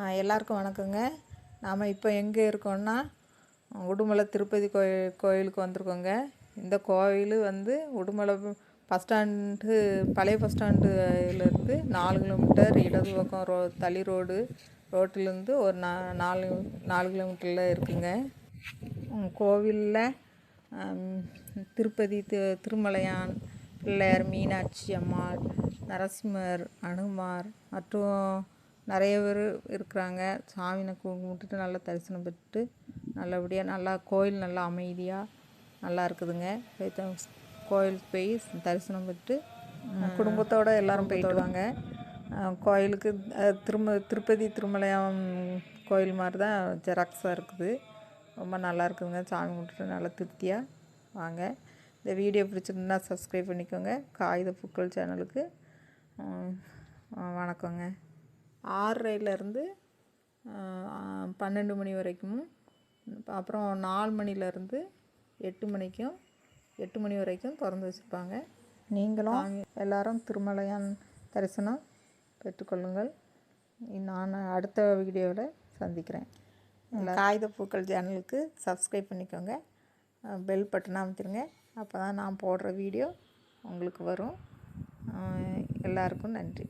எல்லாருக்கும் வணக்கங்க. நாம் இப்போ எங்கே இருக்கோம்னா உடுமலை திருப்பதி கோயில் கோயிலுக்கு வந்திருக்கோங்க. இந்த கோயில் வந்து உடுமலை பஸ் ஸ்டாண்டு பழைய பஸ் ஸ்டாண்டுலேருந்து நாலு கிலோமீட்டர் இடது பக்கம் ரோ தளி ரோடு ரோட்டிலேருந்து ஒரு நா நாலு நாலு கிலோமீட்டரில் இருக்குங்க. கோவிலில் திருப்பதி தி திருமலையான் பிள்ளையார் மீனாட்சி அம்மாள் நரசிம்மர் அனுமார் மற்றும் நிறைய பேர் இருக்கிறாங்க. சாமியை கும்பிட்டுட்டு நல்லா தரிசனம் பெற்றுட்டு நல்லபடியாக நல்லா கோயில் நல்லா அமைதியாக நல்லா இருக்குதுங்க. கோயிலுக்கு போய் தரிசனம் பெற்று குடும்பத்தோடு எல்லாரும் போயிட்டு வாங்க. கோயிலுக்கு திரும்ப திருப்பதி திருமலையாம் கோயில் மாதிரி தான் ஜெராக்ஸாக இருக்குது. ரொம்ப நல்லா இருக்குதுங்க. சாமி கும்பிட்டுட்டு நல்லா திருப்தியாக வாங்க. இந்த வீடியோ பிடிச்சிருந்தா சப்ஸ்கிரைப் பண்ணிக்கோங்க. காகித பூக்கள் சேனலுக்கு வணக்கங்க. ஆறரைலேருந்து பன்னெண்டு மணி வரைக்கும். அப்புறம் நாலு மணிலேருந்து எட்டு மணிக்கும் எட்டு மணி வரைக்கும் திறந்து வச்சுருப்பாங்க நீங்களும் எல்லாரும் திருமலையான் தரிசனம் பெற்றுக்கொள்ளுங்கள். நான் அடுத்த வீடியோவில் சந்திக்கிறேன். காகித பூக்கள் சேனலுக்கு சப்ஸ்கிரைப் பண்ணிக்கோங்க. பெல் பட்டன் அமைத்திருங்க. அப்போ தான் நான் போடுற வீடியோ உங்களுக்கு வரும். எல்லாருக்கும் நன்றி.